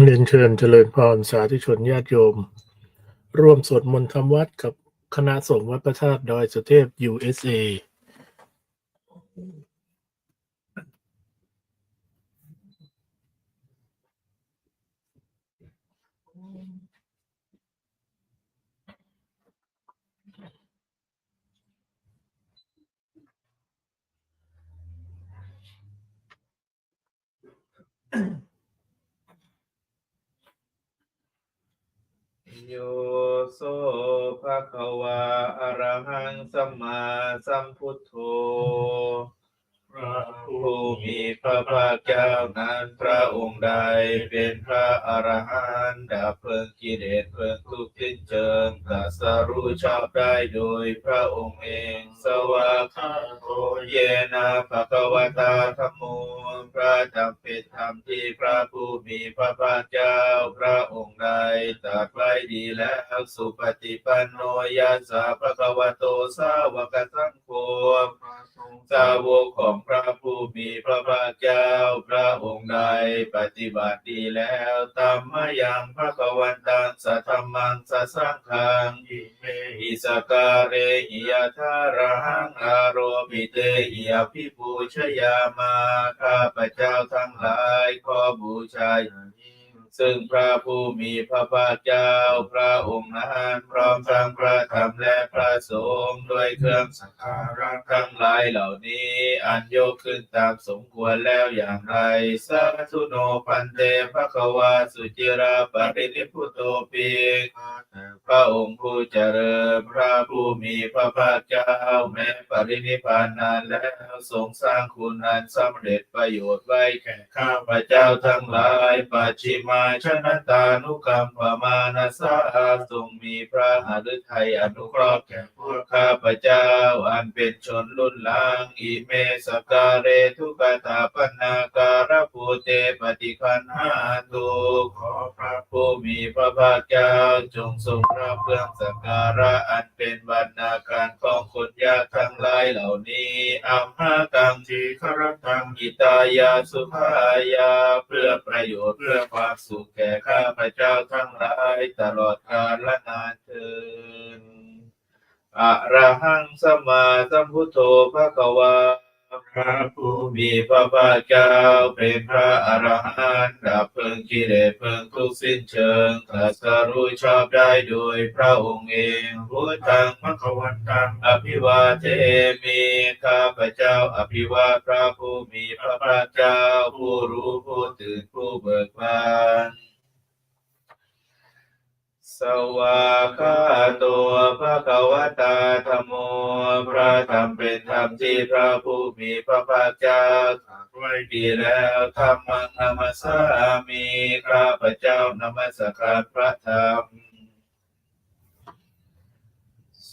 เรียนเชิญเจริญพรสาธุชนญาติโยม ร่วมสวดมนต์ทำวัดกับคณะสงฆ์วัดพระธาตุดอยสุเทพ USA โยโสภะคะวาอะระหังสัมมาสัมพุทโธพระผู้มีพระภาคเจ้านั้นพระองค์ใดเป็นพระอรหันต์ดับเพลิงกิเลสเพลิงทุกข์สิ้นเชิงตรัสรู้ชอบได้โดยพระองค์เอง สวากาโตเยนะภะคะวตาธัมโมพ ระธรรมเป็นธรรมที่พระผู้มีพระภาคเจ้าพระองค์ใดตรัสไว้ดีแล้วสุปฏิปันโนยัสสะภะคะวโตสาวกสังโฆ สาวกของพระผู้มีพระภาคเจ้าพระองค์ใดปฏิบัติดีแล้วตามมายังพระกวันตังสัทธรรมังสัสังฆังอิเมหิสการเรหิยทารหังอารมิเตหิยพิปูชยามาข้าพเจ้าทั้งหลายขอบูชาอย่างยิ่ง ซึ่งพระผู้มีพระภาคเจ้าพระองค์นั้นพร้อมทั้งพระธรรมและพระสงฆ์ด้วยเครื่องสักการะทั้งหลายเหล่านี้ อันโยกขึ้นตามสมควรแล้วอย่างไรสาธุโนพันเตภะควาสุจิราปรินิพุโตปีพระองค์ผู้เจริญพระผู้มีพระภาคเจ้าแม้ปรินิพานนานแล้วทรงสร้างคุณอันสำเร็จประโยชน์ไว้แก่ข้าพเจ้าทั้งหลายปัจฉิมาชนะตานุกรรมปมานาสาทรงมีพระหฤทัยอนุเคราะห์แก่พวกข้าพเจ้า อันเป็นชนรุ่นหลังอิเมสการเรทุกตาปนาการภูเตปฏิคันหาตุขอพระผู้มีพระภาคเจ้าจงทรงรับเครื่องสักการะอันเป็นบรรณาการของคนยากทั้งหลายเหล่านี้อัมหากังทีครตังกิตายาสุภายาเพื่อประโยชน์เพื่อความสุขแก่ข้าพเจ้าทั้งหลายตลอดกาลนานเทินอะระหังสมมาสัมพุทโธพระกวา พระผู้มีพระภาคเจ้าเป็นพระอรหันต์ดับเพลิงกิเลสเพลิงทุกสิ้นเชิงตรัสรู้ชอบได้โดยพระองค์เองพุทธังพระควันตังอภิวาเทมิข้าพเจ้าอภิวาพระผู้มีพระภาคเจ้าผู้รู้ผู้ตื่นผู้เบิกบาน สวากขาตัวพระกวตาธรรมโม พระธรรมเป็นธรรมที่พระผู้มีพระภาคเจ้าตรัสไว้ดีแล้วธรรมังนามัสสามีข้าพเจ้านมัสการพระธรรม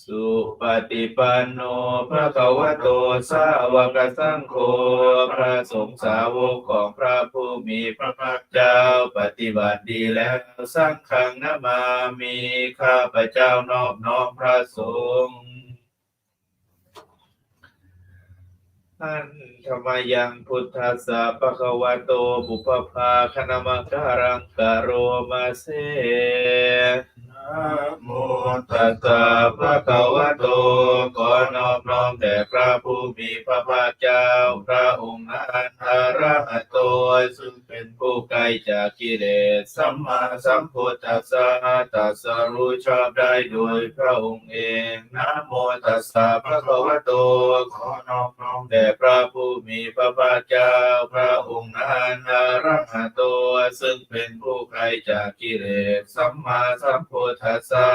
สุปฏิปันโนพระกวโตสาวกสังโฆพระสงฆ์สาวกของพระผู้มีพระภาคเจ้าปฏิบัติดีแล้วสร้างขังนามามีข้าพระเจ้านอบน้อมพระสงฆ์อันธรรมยังพุทธัสสะปะคะวะโตบุพพาคณมังการังกะโรมาเส มตัสสะภะคะวะโตขอนอบน้อมแด่พระผู้มีพระภาคเจ้า พระองค์นั้นอระหะโตซึ่งเป็นผู้ไกลจากกิเลสสัมมาสัมพุทธัสสะตัสรู้ชอบได้โดยพระองค์เองนะโมตัสสะภะคะวะโตขอนอบน้อมแด่พระผู้มีพระภาคเจ้า พระองค์นั้นอระหะโตซึ่งเป็นผู้ไกลจากกิเลสสัมมาสัมพุทธัสสะ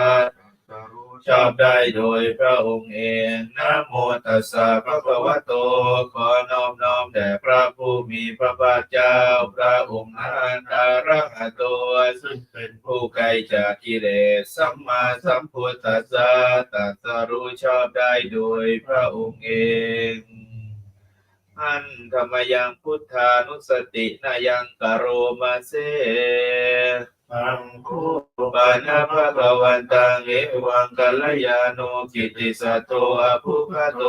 ชอบได้โดยพระองค์เองนะโมตัสสะภะคะวะโต ขอนอบน้อมแด่พระผู้มีพระภาคเจ้า พระองค์นั้นอะระหะโตซึ่งเป็นผู้ไกลจากกิเลสสัมมาสัมพุทธัสสะตัสรู้ชอบได้โดยพระองค์เองอันธรรมยังพุทธานุสตินายังกโรมาเซอังคุปานาภะคะวันตังเอวังกัลยาโนกิติสัตโตอภุคโต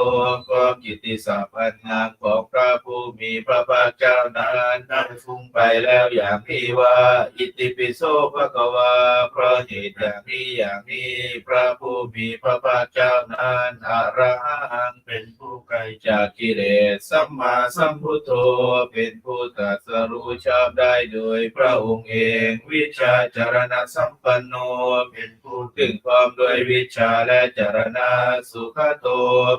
ก็กิตติศัพท์อันงามของพระผู้มีพระภาคเจ้านั้นได้ฟุ้งไปแล้วอย่างที่ว่าอิติปิโสภะคะวาเพราะเหตุอย่างนี้อย่างนี้พระผู้มีพระภาคเจ้านั้นอรหังเป็นผู้ไกลจากกิเลสสัมมาสัมพุทโธเป็นผู้ตรัสรู้ชอบได้โดยพระองค์เองวิชาจารณะสัมปันโนเป็นผู้ถึงพร้อมด้วยวิชาและจารณะสุขโต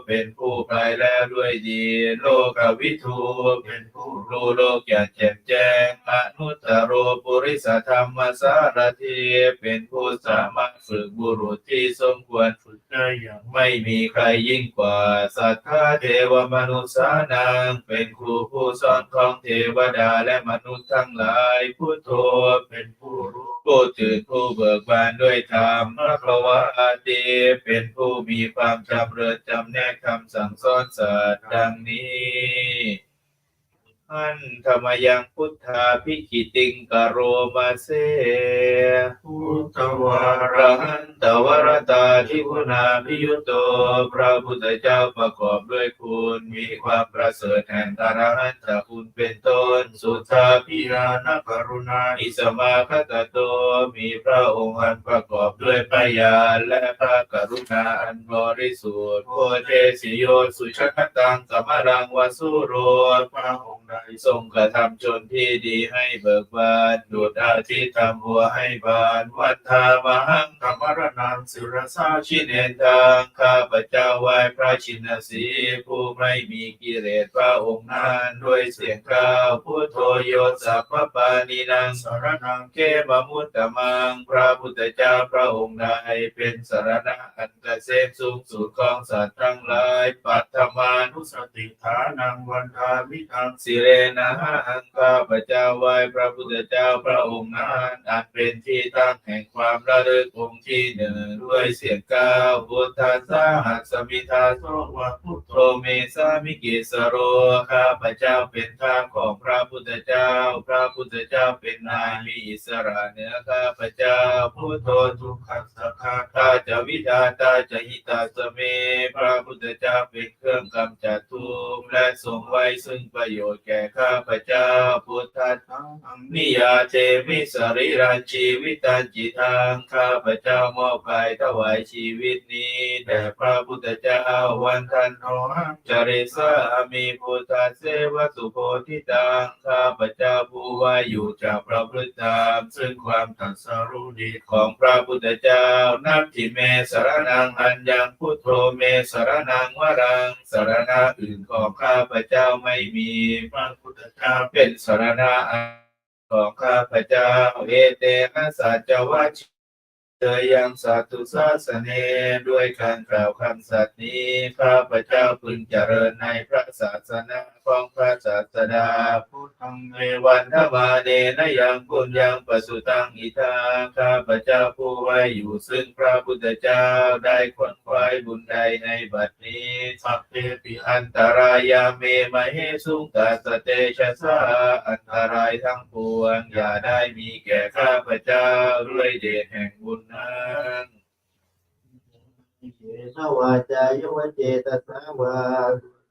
เป็นผู้ไกลแล้วด้วยดี โลกวิทูเป็นผู้รู้โลกอย่างแจ่มแจ้งอนุตตรโรปุริสธรรมสารทีเป็นผู้สามารถฝึกบุรุษที่สมควรฝึกได้อย่างไม่มีใครยิ่งกว่า สัทธาเทวมนุษย์สานัง เป็นครูผู้สอนของเทวดาและมนุษย์ทั้งหลายพุทโธเป็นผู้ผู้ตื่นผู้เบิกบานด้วยธรรมพระกวาตีเป็นผู้มีความจำเริญจำแนกคำสั่งสอนสัตว์ดังนี้ อันธรรมยังพุทธาพิกิติงกโรมาเสพุทธวารหันตวรตาทิคุณาพิยุตโต พระพุทธเจ้าประกอบด้วยคุณมีความประเสริฐแห่งอรหันตคุณเป็นต้น สุทธาพิรานกรุณาอิสมาคตโต มีพระองค์อันประกอบด้วยปัญญาและพระกรุณาอันบริสุทธิ์โพเทสิโยสุชกตังกัมรังวสุโรพระองค์ใดทรงกระทำชนที่ดีให้เบิกบานดูดอาทิตย์ทำบัวให้บานวัฏามหังกัมรนังสุรสาชิเนนทางข้าพเจ้าไหว้พระชินสีผู้ไม่มีกิเลสพระองค์นั้นด้วยเสียงกล่าวพุทโธโยสัพพปานินางสารนังเกมมุตตะมัง พระพุทธเจ้าพระองค์ใดเป็นสารณะอันเกษมสูงสุดของสัตว์ทั้งหลายปัตตมานุสติฐานังวันทามิทังสิเรนะอังข้าพระเจ้าไหวพระพุทธเจ้าพระองค์นั้นอันเป็นที่ตั้งแห่งความระลึกองค์ที่หนึ่งด้วยเสียงก้าวพุทธาสาหัสมิทาโสวะพุทโธเมสามิกิสโรข้าพเจ้าเป็นทางของพระพุทธเจ้า พระพุทธเจ้าเป็นนายมีอิสระเหนือข้าพเจ้าพุทโธทุกขัสสะคาตาจะวิดาตาจะหิตาสเม พระพุทธเจ้าเป็นเครื่องกำจัดทุกข์และทรงไว้ซึ่งประโยชน์แก่ข้าพเจ้าพุทธังนิยาเจมิสริรันชีวิตันจิตังข้าพเจ้ามอบกายถวายชีวิตนี้แด่พระพุทธเจ้าวันทันโทหังจริสามีพุทธเสวสุโพธิตังข้าพเจ้าผู้ว่าอยู่จากพระพุทธธรรมซึ่งความตรัสรู้ดีของพระพุทธเจ้านับที่เมสรนังอันยังพุทโธเมสรนังวรังสรณะอื่นของข้าพเจ้าไม่มีพระพุทธเจ้าเป็นสรณะอันของข้าพเจ้าเอเตนะสัจวัชเธอยังสัตตุศาสเนด้วยการกล่าวคำสัตย์นี้ข้าพเจ้าพึงเจริญในพระศาสนา ของพระศาสดาพุทธังเมวันทมาเนนยังปุญญังปสุตังอิทาข้าพเจ้าผู้ไว้อยู่ซึ่งพระพุทธเจ้าได้ขวนขวายบุญใดในบัดนี้สัพเพปิอันตรายาเมมเหสุงตัสเตชะสาอันตรายทั้งปวงอย่าได้มีแก่ข้าพเจ้าด้วยเดชแห่งบุญนั้นเจตวาจายโยวเจตสาวา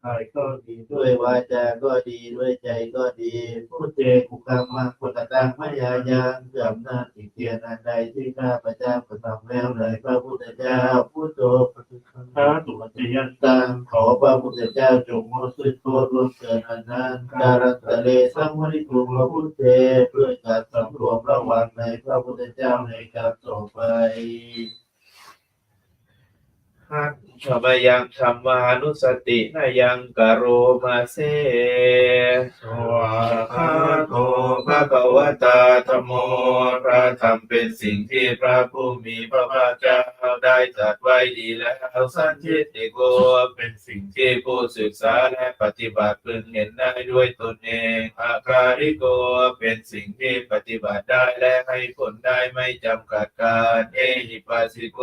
กายก็ดีด้วยวาจาก็ดีด้วยใจก็ดีพูดเจกุกรรมมังพุทธตังพยายามเสื่อมนาติเกียรอันใดที่ข้าพเจ้ากระทำแล้วเลยพระพุทธเจ้าพุทโธปฏิคันพระตุติยันตังขอพระพุทธเจ้าจงมดสุดโทษร่วมเกินอันนั้นการันตะเลสังวริทุมพระพุทธเจ้าเพื่อการสำรวมระวังในพระพุทธเจ้าในการต่อไป หัตถมยังธรรมานุสตินายังกโรมาเซสวาคาโตภะคะวตาธรรมโมพระธรรมเป็นสิ่งที่พระผู้มีพระภาคเจ้าได้ตรัสไว้ดีแล้วสันทิติโกเป็นสิ่งที่ผู้ศึกษาและปฏิบัติพึงเห็นได้ด้วยตนเองอาคาริโกเป็นสิ่งที่ปฏิบัติได้และให้ผลได้ไม่จำกัดการเอหิปัสสิโก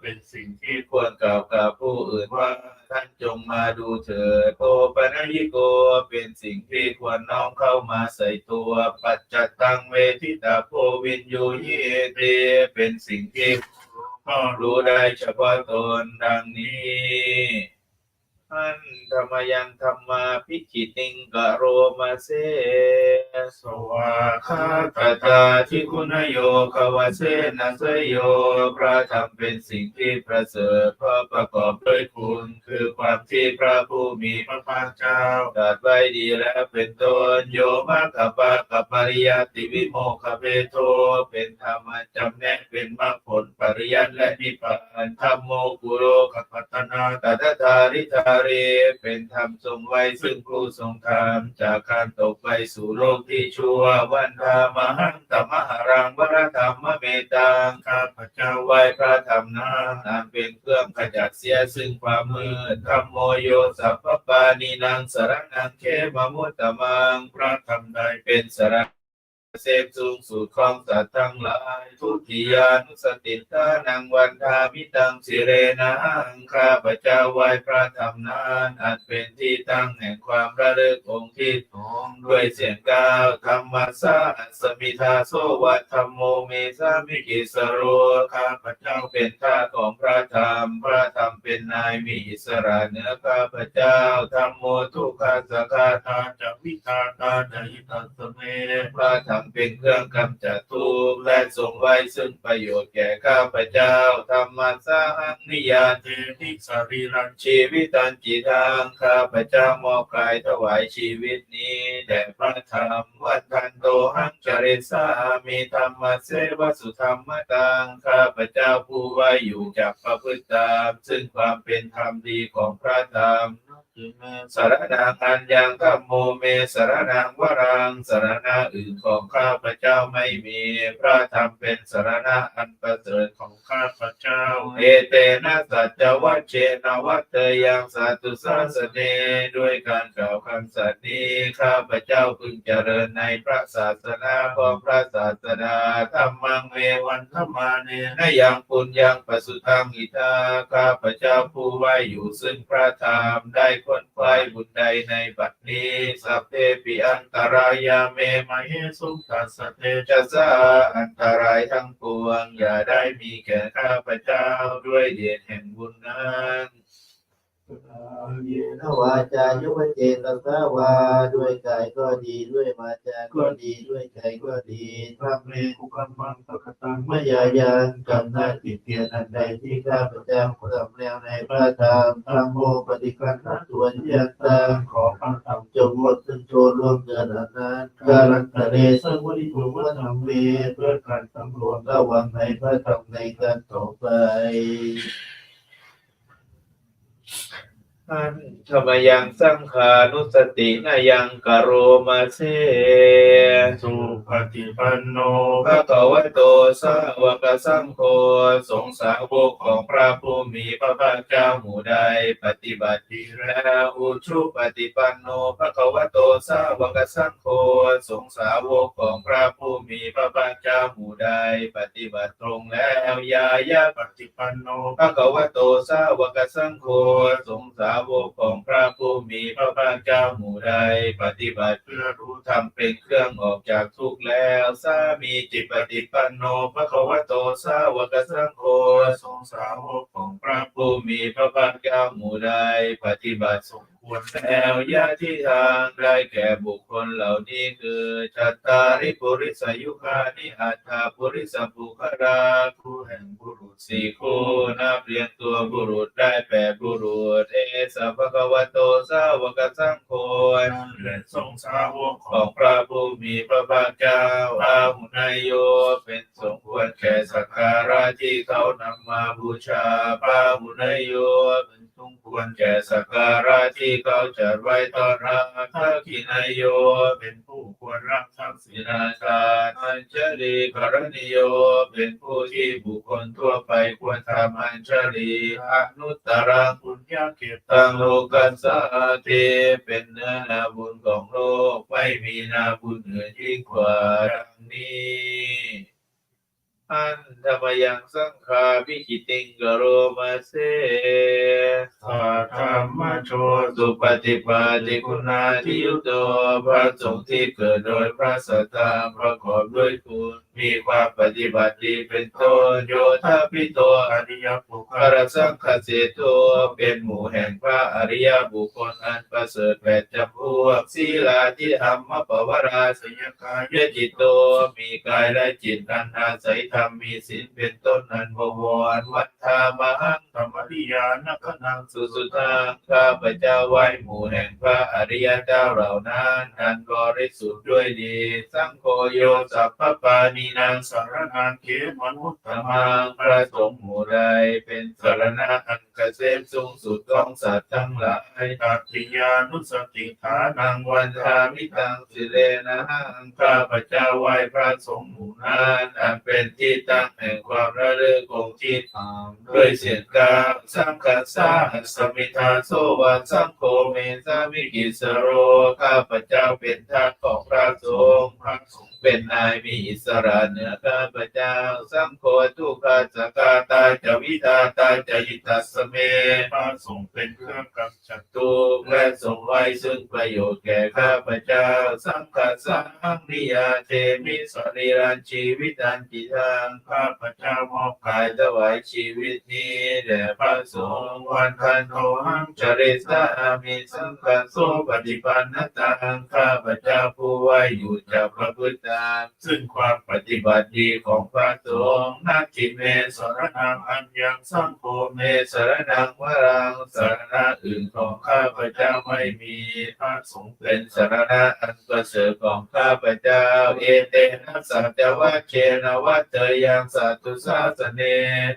เป็นสิ่งที่ควรกล่าวกล่าวกับผู้อื่นว่าท่านจงมาดูเถิดโอปนัญิโกเป็นสิ่งที่ควรน้อมเข้ามาใส่ตัว ปัจจัตังเวทิตาโพวินยูเยเตเป็นสิ่งที่ก็รู้ได้เฉพาะตนดังนี้ ท่านธรรมยังธรรมาพิจิติงกโรมาเซสวาคาตตาที่คุณโยควาเสนาสยโยพระธรรมเป็นสิ่งที่ประเสริฐเพราะประกอบด้วยคุณ คือความที่พระผู้มีพระภาคเจ้าตรัสไว้ดีแล้วเป็นต้นโยมะกัปปะกัปปริยติวิโมคเปโทเป็นธรรมจำแนกเป็นมรรคผลปริยัติและนิพพานธรรมโมกุโรกัปปตนาตัตถาริธารเป็นธรรมทรงไว้ซึ่งผู้ทรงธรรมจากการตกไปสู่โลกที่ชั่ววันธามหังตมหารังวรธรรมเมตังข้าพเจ้าไหว้พระธรรมนานานเป็นเครื่องขจัดเสียซึ่งความมืดธรรมโมโยสัพพปานีนางสรนังเคมมุตตมังพระธรรมใดเป็นสรณ เสพสูงสุดของสัตว์ทั้งหลาย ทุติยานุสติตานังวันทามิตังสิเรนังข้าพเจ้าไหว้พระธรรมนานอันเป็นที่ตั้งแห่งความระลึกองค์ที่ทองด้วยเสียงก้าวธรรมสาสมิทาโสวัตธรรมโมเมสามิกิสโรข้าพเจ้าเป็นท่าของพระธรรม พระธรรมเป็นนายมีอิสระเนื้อข้าพเจ้าธรรมโมทุกขสกาตาจักวิตาตาจิตัสเมพระธรรมเป็นเครื่องกำจัดทุกข์และทรงไว้ซึ่งประโยชน์แก่ข้าพเจ้าธรรมะสาหังนิยาเทนิสรีรังชีวิตันจิตังข้าพเจ้ามอบกายถวายชีวิตนี้แด่พระธรรมวัฏทันโตหังจเรสามีธรรมเสวสุธรรมตังข้าพเจ้าผู้ไว้อยู่จากประพฤติตาม ซึ่งความเป็นธรรมดีของพระธรรม สารนังอันยังกัมโมเมสารนังวรังสารณะอื่นของข้าพเจ้าไม่มี พระธรรมเป็นสารณะอันประเสริฐของข้าพเจ้า เอเตนะสัจวัชเชนวัตเตยังสัตุสาสเนด้วยการกล่าวคำสัตย์นี้ข้าพเจ้าพึงเจริญในพระศาสนาของพระศาสดาธรรมังเมวันธรรมาเนนยังปุญญังปสุทังอิทาข้าพเจ้าผู้ไว้อยู่ซึ่งพระธรรมได้คนไฟบุญใดในบัดนี้สัพเพปิอันตรายาเมมเหสุขัสเตจะสาอันตรายทั้งปวง อย่าได้มีแก่ข้าพเจ้าด้วยเดชแห่งบุญนั้น นวาจายุวเจตสาวาด้วยกายก็ดีด้วยวาจาก็ดีด้วยใจก็ดีพระเมคุกัมมังตะกตังมยายังกำนัดติเตียนอันใดที่ข้าพเจ้าทำแล้วในพระธรรมธรรมโมปฏิคันธส่วยันตังขอพระธรรมจงลดซึ่งโจรร่วมเกินอันนั้นการันตะเรสังวริภูวธรรมเมเพื่อการสำรวมระวังในพระธรรมในการต่อไป อันธรรมยังสังขานุสตินายังกโรมาเซสุปฏิปันโนพระกวโตสาวกสังโฆสงฆ์สาวกของพระผู้มีพระภาคเจ้าหมู่ใด ปฏิบัติดีแล้วอุชุปฏิปันโนพระกวโตสาวกสังโฆสงฆ์สาวกของพระผู้มีพระภาคเจ้าหมู่ใด ปฏิบัติตรงแล้วยายาปฏิปันโนพระกวโตสาวกสังโฆสงฆ์สาวกของพระผู้มีพระภาคเจ้าหมู่ใด ปฏิบัติเพื่อรู้ธรรมเป็นเครื่องออกจากทุกข์แล้วสามีจิตปฏิปันโนพระควโตสาวกสังโฆสงสาวกของพระผู้มีพระภาคเจ้าหมู่ใด ปฏิบัติสมควรแล้วยะที่ทางได้แก่บุคคลเหล่านี้คือจัตตาริปุริสยุคานิอัตถาปุริสปุคราคู่แห่งบุรุษสี่คู่นับเรียงตัวบุรุษได้แปดบุรุษ สัพพะวโตสาวกสังโฆและทรงสาวกของพระผู้มีพระภาคเจ้าอาหุนายโยเป็นสมควรแก่สักการะที่เขานำมาบูชาพระหุนายโยเป็น สมควรแก่สักการะที่เขาจัดไว้ต้อนรับพระกินายโย เป็นผู้ควรรับทักษิณาคารอัญชลีกรณิโย เป็นผู้ที่บุคคลทั่วไปควรทำอัญชลีอนุตตรังปุญญาเกตังโลกัสสาเทเป็นเนื้อนาบุญของโลกไม่มีนาบุญเหนือยิ่งกว่าดังนี้ อันธรรมยังสังขาพิจิติงกโรมาเสสัทธรรมโชสุปฏิปันติคุณาทิยุโตพระสงฆ์ที่เกิดโดยพระสัทธรรมประกอบด้วยคุณ มีความปฏิบัติดีเป็นต้นโยธาพิโตอริยบุคคพระลสังฆเสโตเป็นหมู่แห่งพระอริยบุคคลอันประเสริฐแปดจำพวกศีลาที่ธรรมปวราสยกายยจิตโตมีกายและจิตอันอาศัยธรรมมีศีลเป็นต้นอันบวรวัฏธามหังธรรมริยานคนังสุสุทางข้าพเจ้าไหวหมู่แห่งพระอริยเจ้าเหล่านั้นอันบริสุทธิ์ด้วยดี สังโฆโยสัพพปานีนางสารนังเขมนุตธตรรมังพระสงฆ์หมู่ใดเป็นสารณะอันเกษมสูงสุดของสัตว์ทั้งหลายตัติยานุสติฐานังวันทามิตังสิเลนะหังข้าพเจ้าไหว้พระสงฆ์หมู่นั้นอันเป็นที่ตั้งแห่งความระลึกคงที่ทำด้วยเสียงกาสังกัสสาสมิทาโสวาสังโฆเมสามิกิสโรข้าพเจ้าเป็นทาสของพระสงฆ์พระสงฆ์ เป็นนายมีอิสระเหนือข้าพเจ้า สังโฆทุกขาสกาตาจวิตาตาจยิตัสเมพระสงฆ์เป็นเครื่องกำจัดทุกข์และทรงไว้ซึ่งประโยชน์แก่ข้าพเจ้า สังฆาสังนิยาเทมิสริรันชีวิตันจิตังข้าพเจ้ามอบกายถวายชีวิตนี้แด่พระสงฆ์วันทันโทหังจริสามิสังฆาโสปฏิปันนตังข้าพเจ้าผู้ไว้อยู่จากพระพุทธามซึ่งความปฏิบัติดีของพระสงฆ์นักจิเมสรนังอันยังสังโฆเมสรนังวรังสารณะอื่นของข้าพเจ้าไม่มีพระสงฆ์เป็นสารณะอันประเสริฐของข้าพเจ้า เอเตนะสัจวัคเชนะวัตเตยังสัตตุสาสเน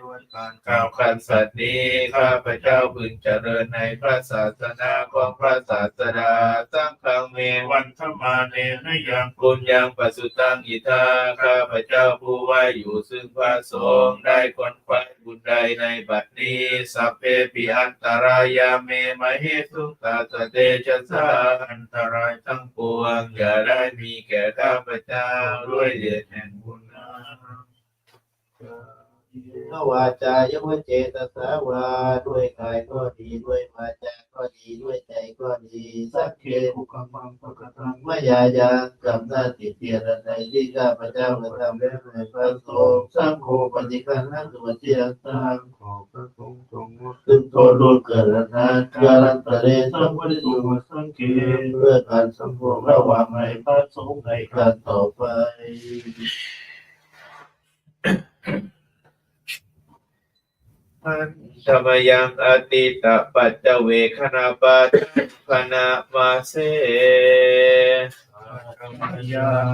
ด้วยการกล่าวคันสัตนี้ ข้าพเจ้าพึงเจริญในพระศาสนาของพระศาสดาตั้งคังเมวัวันนธมาเนนยังบุญยังปสุุตังอิทาข้าพเจ้าผู้ไหวอยู่ซึ่งพระสงฆ์ได้คนควายบุญใดในบัดนี้สัพเพปิอันตรายาเมมเหสุตาสเตชะสาอันตรายทั้งปวงอย่าได้มีแก่ข้าพเจ้าด้วยเดชแห่งบุญนะ นวาจายวเจตสาวาด้วยกายก็ดีด้วยวาจาก็ดีด้วยใจก็ดีสักเคหุกมังปะกตังมายายังกำนาติเตียนใดที่ข้าพเจ้ากระทำแล้วในพระสงฆ์สังโฆปฏิคันนักตัวเทียนตังขอพระสงฆ์ทรงงดซึ่งโทษโดนเกิดนะการันตะเรสัมปริสุมาสังเกตเพื่อการสำรวมระหว่างในพระสงฆ์ในการต่อไป Thank you. อันธรรมยังอติตปัจเจเวคณาปัจคณามาเส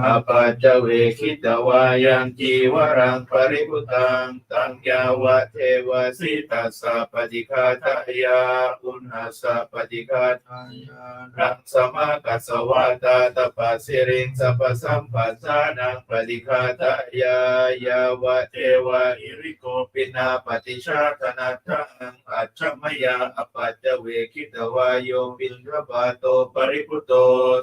อาปาจเวคิตวายังจีวรังปริพุตังตังยาวะเทวสิตัสสะปฏิคาทายาอุณหัสสะปฏิคาทายารังสมากัสสวาตาตปัสสิริงสัพสัมปัสสานังปฏิคาทายายาวะเทวะอิริโกปินาปฏิชาตนาทังอัจฉมยาอปัจเวคิตวายโยปินทบาโตปริพุโต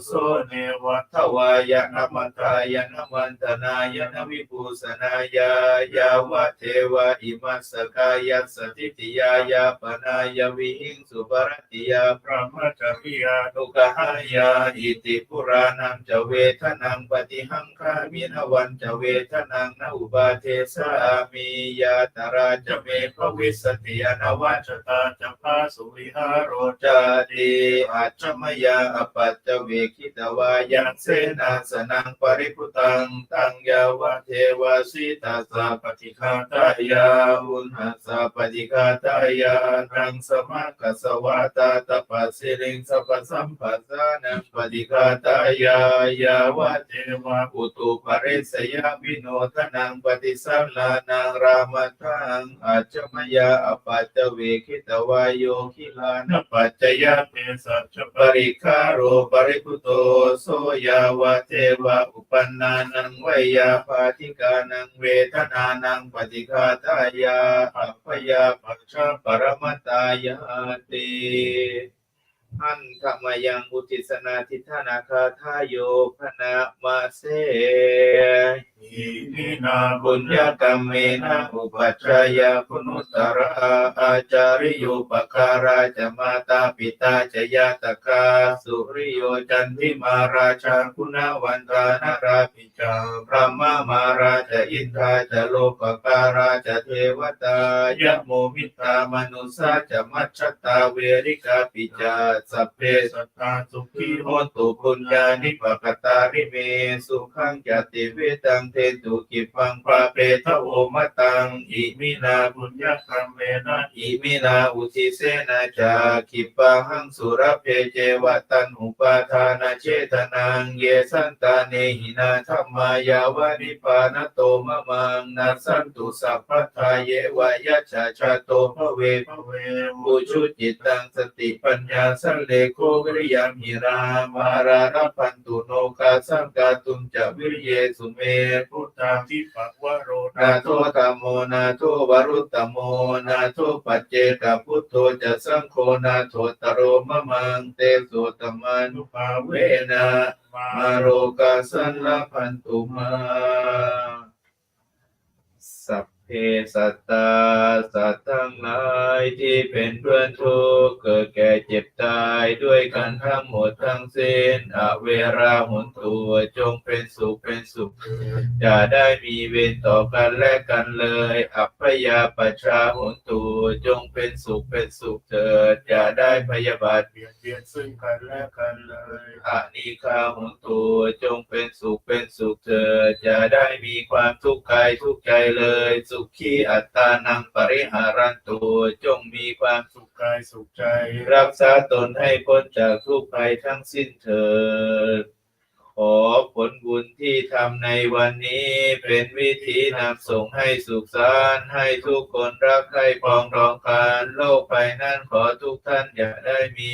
โสเนวทวายะนมัตายะนมันตนายะนวิภูสนายายาวะเทวะอิมัสกายะสติติยายาปนายวิหิงสุปรติยาพระมัจจริยาทุกหายาอิติปุรานังจะเวทนังปฏิหังคามินวันจะเวทนังนอุบาเทสามียาตราจเมภวิสติยานวัจตาจพาสุวิหารโรจาติอาจมยาอปัจเวคิตวายังเสนาสนังปริพุตังตังยาวะเทวาสิตาสาปฏิฆาตายาอุณหัสสะปฏิฆาตายานังสมากัสวาตาตปัสสิริงสัพสัมปัสสานังปฏิฆาตายายาวะเทวาอุตุปริสยาวิโนทนังปฏิสัมลานังรามทังอาจมยาอปัจจเวคิตวายโยคิลานปัจจยาเปสัจจปริคาโรปริพุโตโสยาวะเทวะอุปนนานังวยาปาติกานังเวทนานังปฏิฆาตายาอัพยาปัจฉปรมตายาติ อันธรรมยังอุทิศนาทิธานาคาทายโยพนะมาเสอิมินาบุญญากรรมเมนะอุปัชยาคุณุตระอาจาริโยปการาจมาตาปิตาจยาตกาสุริโยจันทิมาราชาคุณวันตานาราปิจาพระมามาราจะอินทราจโลปการาจเทวตายะโมมิตามนุสาจมัชตาเวริกาปิจาสัพเพสัตตาสุขีโหตุปุญญานิปกตาริเมสุขังจติเวตังเทตุกิปังปะเปทะโอมตังอิมินาบุญญกรรมเมนะอิมินาอุทิเสนาจาคิปะหังสุรเพเจวตันอุปาทานาเจตนังเยสันตาเนหินาธรรมายาวานิปานโตมะมังนัสสันตุสัพพทาเยวายชาชาโตภเวภเวปุชุจิตตังสติปัญญาสัเลโควิริยามิรามารารัพันตุโนกาสังกาตุมจะวิริเยสุเมพุทธาทิปักวโรนาโทธรรมโมนาโทวรุตตโมนาโทปัจเจกพุทโธจะสังโฆนาโทตโรมะมังเตโสตมานุภาเวนะมาโรกาสันลพันตุมา เพสัตตาสัตว์ทั้งหลายที่เป็นเพื่อนทุกข์เกิดแก่เจ็บตายด้วยกันทั้งหมดทั้งสิ้นอเวราหุนตัวจงเป็นสุขเป็นสุขอย่าได้มีเวรต่อกันและกันเลย อัพยาปชาหุนตัวจงเป็นสุขเป็นสุขเถิดอย่าได้พยาบาทเบียดเบียนซึ่งกันและกันเลยอานิคาหุนตัวจงเป็นสุขเป็นสุขเถิดอย่าได้มีความทุกข์กายทุกข์ใจเลยสุขีอัตตานังปริหารันตุจงมีความสุขกายสุขใจ รักษาตนให้พ้นจากทุกภัยทั้งสิ้นเถิด ขอผลบุญที่ทำในวันนี้เป็นวิธีนำส่งให้สุขสารให้ทุกคนรักใครปรองรองการโลกไปนั้นขอทุกท่านอย่าได้มี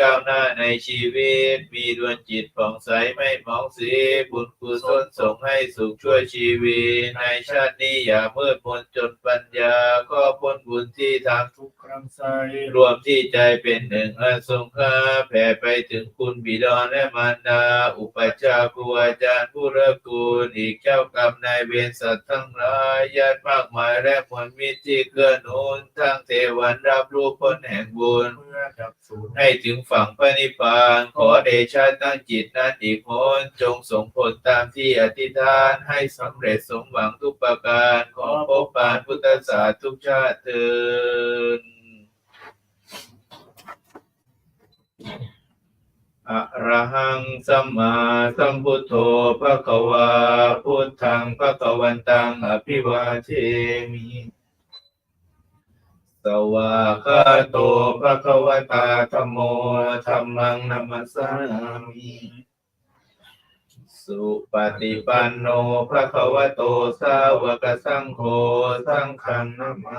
ก้าวหน้าในชีวิต มีดวงจิตผ่องใสไม่มองสีบุญกุศลส่งให้สุขช่วยชีวิต ในชาตินี้อย่ามืดมนจนปัญญา ก็พ้นบุญที่ทำทุกครั้งไสรวมที่ใจเป็นหนึ่งอาทรงค่าแผ่ไปถึงคุณบิดาและมารดาอุปชาครูอาจารย์ผู้เลิกูล อีกเจ้ากรรมนายเวรสัตว์ทั้งหลายญาติมากมายและมวลมิตรที่เกื้อหนุนทั้งเทวันรับรู้ผลแห่งบุญให้ถึงฝั่งพระนิพพาน ขอเดชะตั้งจิตนั้นอีกหนจงส่งผลตามที่อธิษฐานให้สำเร็จสมหวังทุกประการ ขอพบปานพุทธศาสตร์ทุกชาติเถิด อะระหังสัมมาสัมพุทโธภะคะวาพุทธังภะคะวันตังอภิวาเทมิสวากขาโตภะคะวตาธัมโมธัมมังนัมสสามิสุปฏิปันโนภะคะวโตสาวกสังโฆสังฆนัมมา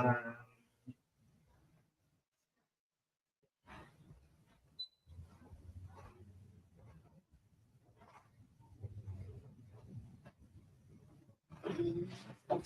ใ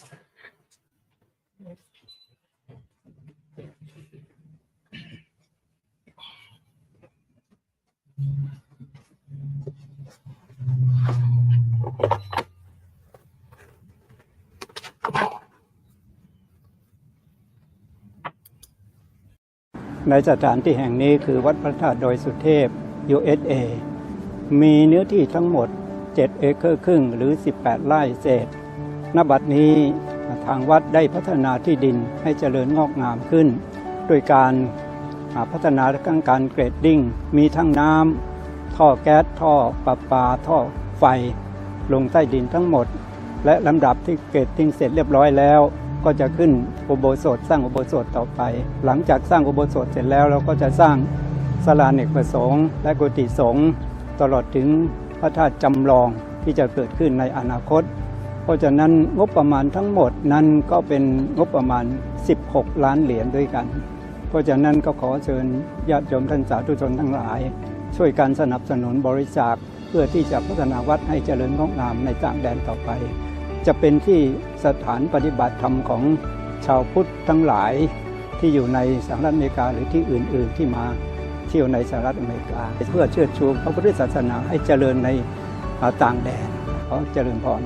นสถานที่แห่งนี้คือวัดพระธาตุดอยสุเทพ USA มีเนื้อที่ทั้งหมด 7 เอเคอร์ครึ่งหรือ 18 ไร่เศษ ณบัดนี้ทางวัดได้พัฒนาที่ดินให้เจริญงอกงามขึ้น โดยการพัฒนาทั้งการเกรดดิ้ง มีทั้งน้ำท่อแก๊สท่อประปาท่อไฟ ลงใต้ดินทั้งหมด และลำดับที่เกรดดิ้งเสร็จเรียบร้อยแล้ว ก็จะขึ้นอุโบสถสร้างอุโบสถต่อไป หลังจากสร้างอุโบสถเสร็จแล้วเราก็จะสร้างศาลาเนกประสงค์และกุฏิสงฆ์ตลอดถึงพระธาตุจำลองที่จะเกิดขึ้นในอนาคต ราะฉะนั้นงบประมาณทั้งหมดนั้นก็เป็นงบประมาณ 16 ล้านเหรียญด้วยกัน เพราะฉะนั้นก็ขอเชิญญาติโยมท่านสาธุชนทั้งหลาย ช่วยการสนับสนุนบริจาคเพื่อที่จะพัฒนาวัดให้เจริญงอกงามในต่างแดนต่อไป จะเป็นที่สถานปฏิบัติธรรมของชาวพุทธทั้งหลายที่อยู่ในสหรัฐอเมริกาหรือที่อื่น ๆ ที่มาเที่ยวในสหรัฐอเมริกา เพื่อเชิดชูพระพุทธศาสนาให้เจริญในต่างแดนขอเจริญพร